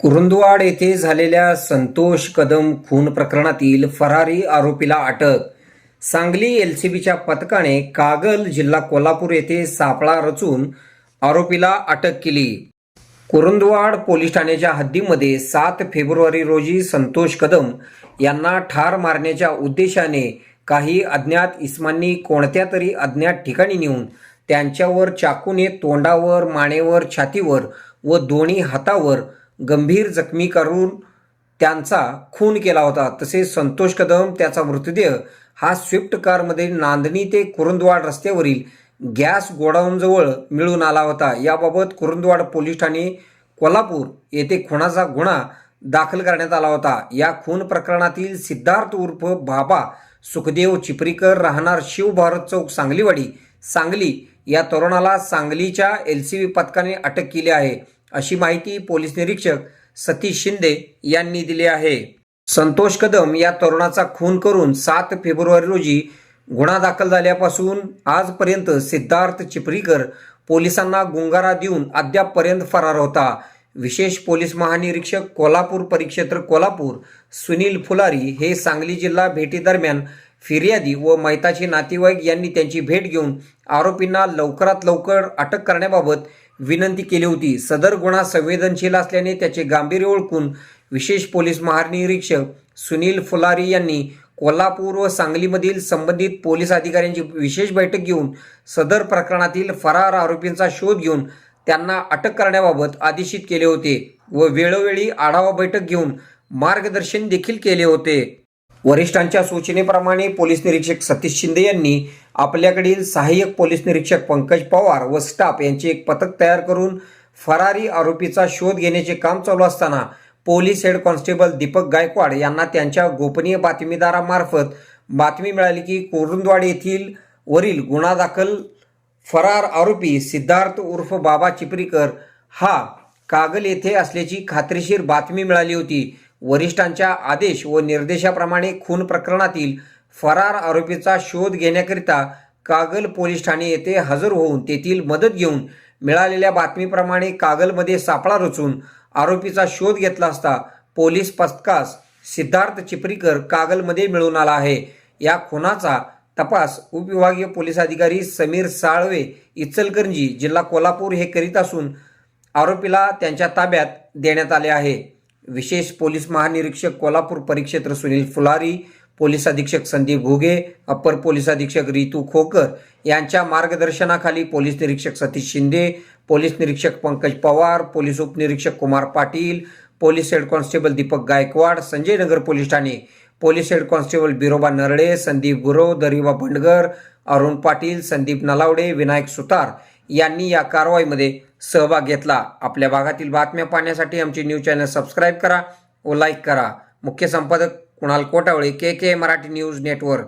कुरुंदवाड येथे झालेल्या संतोष कदम खून प्रकरणातील फरारी आरोपीला अटक. सांगली एलसीबीच्या पथकाने कागल जिल्हा कोल्हापूर येथे सापळा रचून आरोपीला अटक केली. कुरुंदवाड पोलीस ठाण्याच्या हद्दीमध्ये सात फेब्रुवारी रोजी संतोष कदम यांना ठार मारण्याच्या उद्देशाने काही अज्ञात इस्मांनी कोणत्या तरी अज्ञात ठिकाणी नेऊन त्यांच्यावर चाकूने तोंडावर मानेवर छातीवर व दोन्ही हातावर गंभीर जखमी करून त्यांचा खून केला होता. तसेच संतोष कदम त्याचा मृतदेह हा स्विफ्ट कारमध्ये नांदणी ते कुरुंदवाड रस्त्यावरील गॅस गोडाऊनजवळ मिळून आला होता. याबाबत कुरुंदवाड पोलीस ठाणे कोल्हापूर येथे खुनाचा गुन्हा दाखल करण्यात आला होता. या खून प्रकरणातील सिद्धार्थ उर्फ बाबा सुखदेव चिपरीकर राहणार शिवभारत चौक सांगलीवाडी सांगली या तरुणाला सांगलीच्या एल सी पथकाने अटक केली आहे. अशी माहिती पोलीस निरीक्षक सतीश शिंदे यांनी दिली आहे. संतोष कदम या तरुणाचा खून करून सात फेब्रुवारी रोजी गुन्हा दाखल झाल्यापासून आजपर्यंत सिद्धार्थ चिपरीकर पोलिसांना गुंगारा देऊन अद्यापपर्यंत फरार होता. विशेष पोलीस महानिरीक्षक कोल्हापूर परिक्षेत्र कोल्हापूर सुनील फुलारी हे सांगली जिल्हा भेटीदरम्यान फिर्यादी व मैताचे नातेवाईक यांनी त्यांची भेट घेऊन आरोपींना लवकरात लवकर अटक करण्याबाबत विनंती केली होती. सदर गुन्हा संवेदनशील असल्याने त्याचे गांभीर्य ओळखून विशेष पोलीस महानिरीक्षक सुनील फुलारी यांनी कोल्हापूर व सांगलीमधील संबंधित पोलीस अधिकाऱ्यांची विशेष बैठक घेऊन सदर प्रकरणातील फरार आरोपींचा शोध घेऊन त्यांना अटक करण्याबाबत आदेशित केले होते व वेळोवेळी आढावा बैठक घेऊन मार्गदर्शन देखील केले होते. वरिष्ठांच्या सूचनेप्रमाणे पोलीस निरीक्षक सतीश शिंदे यांनी आपल्याकडील सहाय्यक पोलीस निरीक्षक पंकज पवार व स्टाफ यांचे एक पथक तयार करून फरारी आरोपीचा शोध घेण्याचे काम चालू असताना police head constable Deepak Gaikwad यांना त्यांच्या गोपनीय बातमीदारामार्फत बातमी मिळाली की कोरुंदवाड येथील वरील गुन्हा दाखल फरार आरोपी सिद्धार्थ उर्फ बाबा चिपरीकर हा कागल येथे असल्याची खात्रीशीर बातमी मिळाली होती. वरिष्ठांच्या आदेश व निर्देशाप्रमाणे खून प्रकरणातील फरार आरोपीचा शोध घेण्याकरिता कागल पोलीस ठाणे येथे हजर होऊन तेथील मदत घेऊन मिळालेल्या बातमीप्रमाणे कागलमध्ये सापळा रचून आरोपीचा शोध घेतला असता पोलीस पथकास सिद्धार्थ चिपरीकर कागलमध्ये मिळून आला आहे. या खुनाचा तपास उपविभागीय पोलीस अधिकारी समीर साळवे इचलकरंजी जिल्हा कोल्हापूर हे करीत असून आरोपीला त्यांच्या ताब्यात देण्यात आले आहे. विशेष पोलीस महानिरीक्षक कोल्हापूर परिक्षेत्र सुनील फुलारी पोलीस अधीक्षक संदीप घुगे अप्पर पोलीस अधीक्षक रितू खोकर यांच्या मार्गदर्शनाखाली पोलीस निरीक्षक सतीश शिंदे पोलीस निरीक्षक पंकज पवार पोलीस उपनिरीक्षक Kumar Patil police head constable Deepak Gaikwad Sanjay Nagar police Thane police head constable Biroba Narde Sandeep Gurav Dariba Bhandgar Arun Patil Sandeep Nalawade Vinayak Sutar यांनी या कारवाईमध्ये सहभाग घेतला. आपल्या भागातील बातम्या पाहण्यासाठी आमचे न्यूज चॅनल सबस्क्राईब करा व लाईक करा. मुख्य संपादक Kunal Kotawale K K Marathi news network.